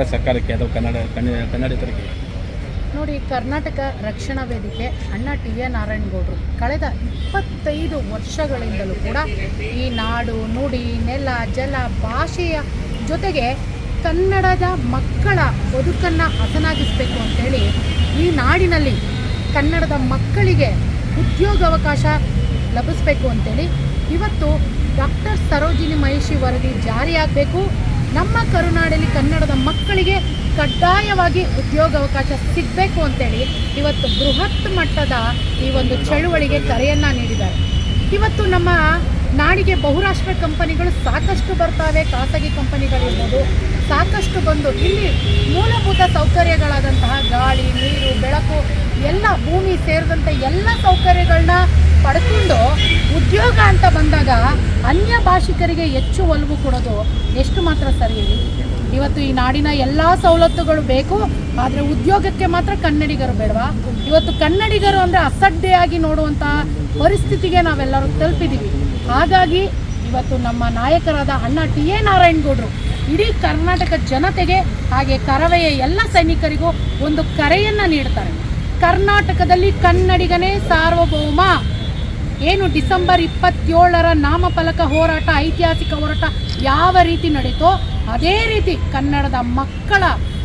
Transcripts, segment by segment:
ಕನ್ನಡ ಸರ್ಕಾರಕ್ಕೆ ಅಥವಾ ಕನ್ನಡ ಕನ್ನಡ ಕನ್ನಡಿಗರಿಗೆ? ನೋಡಿ, ಕರ್ನಾಟಕ ರಕ್ಷಣಾ ವೇದಿಕೆ ಅಣ್ಣ ಟಿ ಎ ನಾರಾಯಣಗೌಡರು ಕಳೆದ ಇಪ್ಪತ್ತೈದು ವರ್ಷಗಳಿಂದಲೂ ಕೂಡ ಈ ನಾಡು, ನುಡಿ, ನೆಲ, ಜಲ ಭಾಷೆಯ ಜೊತೆಗೆ ಕನ್ನಡದ ಮಕ್ಕಳ ಬದುಕನ್ನು ಹಸನಾಗಿಸಬೇಕು ಅಂತೇಳಿ ಈ ನಾಡಿನಲ್ಲಿ ಕನ್ನಡದ ಮಕ್ಕಳಿಗೆ ಉದ್ಯೋಗಾವಕಾಶ ಲಭಿಸಬೇಕು ಅಂತೇಳಿ ಇವತ್ತು ಡಾಕ್ಟರ್ ಸರೋಜಿನಿ ಮಹಿಷಿ ವರದಿ ಜಾರಿಯಾಗಬೇಕು. ನಮ್ಮ ಕರುನಾಡಲ್ಲಿ ಕನ್ನಡದ ಮಕ್ಕಳಿಗೆ ಕಡ್ಡಾಯವಾಗಿ ಉದ್ಯೋಗಾವಕಾಶ ಸಿಗಬೇಕು ಅಂತೇಳಿ ಇವತ್ತು ಬೃಹತ್ ಮಟ್ಟದ ಈ ಒಂದು ಚಳುವಳಿಗೆ ಕರೆಯನ್ನು ನೀಡಿದ್ದಾರೆ. ಇವತ್ತು ನಮ್ಮ ನಾಡಿಗೆ ಬಹುರಾಷ್ಟ್ರ ಕಂಪನಿಗಳು ಸಾಕಷ್ಟು ಬರ್ತಾವೆ, ಖಾಸಗಿ ಕಂಪನಿಗಳಿರ್ಬೋದು ಸಾಕಷ್ಟು ಬಂದು ಇಲ್ಲಿ ಮೂಲಭೂತ ಸೌಕರ್ಯಗಳಾದಂತಹ ಗಾಳಿ, ನೀರು, ಬೆಳಕು, ಎಲ್ಲ ಭೂಮಿ ಸೇರಿದಂಥ ಎಲ್ಲ ಸೌಕರ್ಯಗಳನ್ನ ಪಡ್ಕೊಂಡು ಉದ್ಯೋಗ ಅಂತ ಬಂದಾಗ ಅನ್ಯ ಭಾಷಿಕರಿಗೆ ಹೆಚ್ಚು ಒಲವು ಕೊಡೋದು ಎಷ್ಟು ಮಾತ್ರ ಸರಿ ಇವತ್ತು ಈ ನಾಡಿನ ಎಲ್ಲ ಸವಲತ್ತುಗಳು ಬೇಕು, ಆದರೆ ಉದ್ಯೋಗಕ್ಕೆ ಮಾತ್ರ ಕನ್ನಡಿಗರು ಬೇಡವಾ? ಇವತ್ತು ಕನ್ನಡಿಗರು ಅಂದರೆ ಅಸಡ್ಡೆಯಾಗಿ ನೋಡುವಂಥ ಪರಿಸ್ಥಿತಿಗೆ ನಾವೆಲ್ಲರೂ ತಲುಪಿದ್ದೀವಿ ಹಾಗಾಗಿ ಇವತ್ತು ನಮ್ಮ ನಾಯಕರಾದ ಅಣ್ಣ ಟಿ ಎ ನಾರಾಯಣಗೌಡರು ಇಡೀ ಕರ್ನಾಟಕ ಜನತೆಗೆ ಹಾಗೆ ಕರವೆಯ ಎಲ್ಲ ಸೈನಿಕರಿಗೂ ಒಂದು ಕರೆಯನ್ನು ನೀಡ್ತಾರೆ. ಕರ್ನಾಟಕದಲ್ಲಿ ಕನ್ನಡಿಗನೇ ಸಾರ್ವಭೌಮ. ಏನು ಡಿಸೆಂಬರ್ ಇಪ್ಪತ್ತೇಳರ ನಾಮಫಲಕ ಹೋರಾಟ, ಐತಿಹಾಸಿಕ ಹೋರಾಟ ಯಾವ ರೀತಿ ನಡೀತೋ ಅದೇ ರೀತಿ ಕನ್ನಡದ ಮಕ್ಕಳ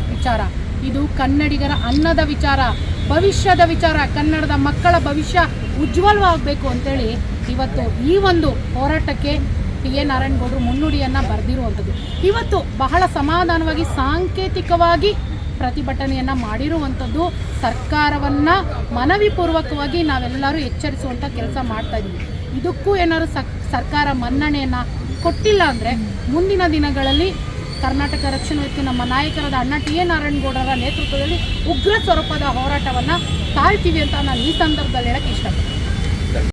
ವಿಚಾರ. ಇದು ಕನ್ನಡಿಗರ ಅನ್ನದ ವಿಚಾರ, ಭವಿಷ್ಯದ ವಿಚಾರ. ಕನ್ನಡದ ಮಕ್ಕಳ ಭವಿಷ್ಯ ಉಜ್ವಲವಾಗಬೇಕು ಅಂತೇಳಿ ಇವತ್ತು ಈ ಒಂದು ಹೋರಾಟಕ್ಕೆ ಟಿ. ಎ. ನಾರಾಯಣಗೌಡರು ಮುನ್ನುಡಿಯನ್ನು ಬರೆದಿರುವಂಥದ್ದು. ಇವತ್ತು ಬಹಳ ಸಮಾಧಾನವಾಗಿ, ಸಾಂಕೇತಿಕವಾಗಿ ಪ್ರತಿಭಟನೆಯನ್ನು ಮಾಡಿರುವಂಥದ್ದು ಸರ್ಕಾರವನ್ನು ಮನವಿ ಪೂರ್ವಕವಾಗಿ ನಾವೆಲ್ಲರೂ ಎಚ್ಚರಿಸುವಂಥ ಕೆಲಸ ಮಾಡ್ತಾ ಇದ್ದೀವಿ ಇದಕ್ಕೂ ಏನಾದರೂ ಸರ್ಕಾರ ಮನ್ನಣೆಯನ್ನು ಕೊಟ್ಟಿಲ್ಲ ಅಂದರೆ ಮುಂದಿನ ದಿನಗಳಲ್ಲಿ ಕರ್ನಾಟಕ ರಕ್ಷಣಾ ವೇದಿಕೆ ನಮ್ಮ ನಾಯಕರಾದ ಅಣ್ಣ ಟಿ ಎ ನಾರಾಯಣಗೌಡರ ನೇತೃತ್ವದಲ್ಲಿ ಉಗ್ರ ಸ್ವರೂಪದ ಹೋರಾಟವನ್ನು ತಾಳ್ತೀವಿ ಅಂತ ನಾನು ಈ ಸಂದರ್ಭದಲ್ಲಿ ಹೇಳಕ್ಕೆ ಇಷ್ಟಪಡ್ತೀನಿ.